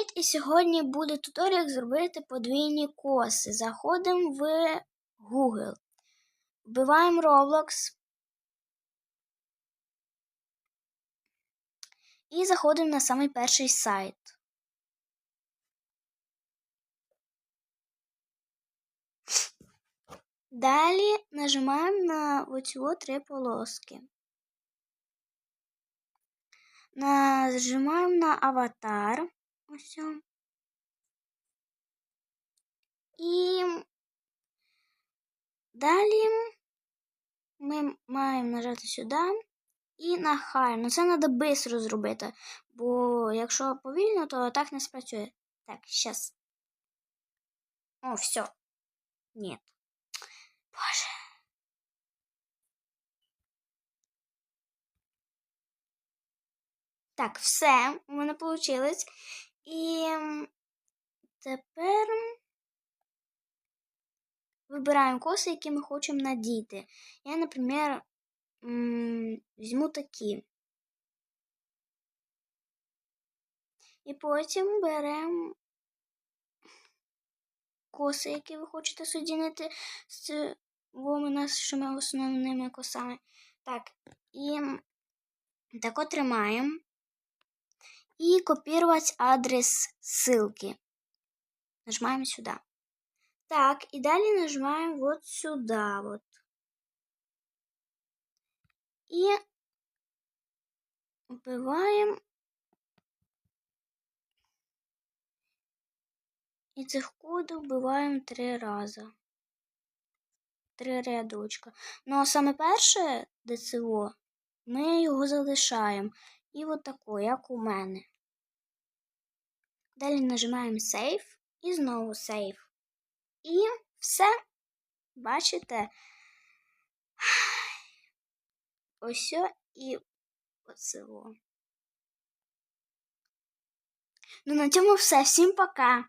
Привіт! І сьогодні буде туторіал, як зробити подвійні коси. Заходимо в Google. Вбиваємо Roblox. І заходимо на самий перший сайт. Далі нажимаємо на оці три полоски. Нажимаємо на аватар. Ось. І далі ми маємо нажати сюди і на хай. Ну це треба швидко зробити, бо якщо повільно, то так не спрацює. Так, зараз. О, все. Ні. Боже. Так, все, у мене вийшло. І тепер вибираємо коси, які ми хочемо надіти. Я, наприклад, візьму такі. І потім беремо коси, які ви хочете судінити з нашими основними косами. Так, і так от тримаємо и копировать адрес ссылки. Нажимаем сюда. Так, и далее нажимаем вот сюда вот. И вбиваем. І цих кодів вбиваємо три рази. Три рядочка. Ну а саме перше ДЦО ми його залишаємо. І от тако, як у мене. Далі нажимаємо Save і знову Save. І все. Бачите? Ось і оце. Ну, на цьому все. Всім пока!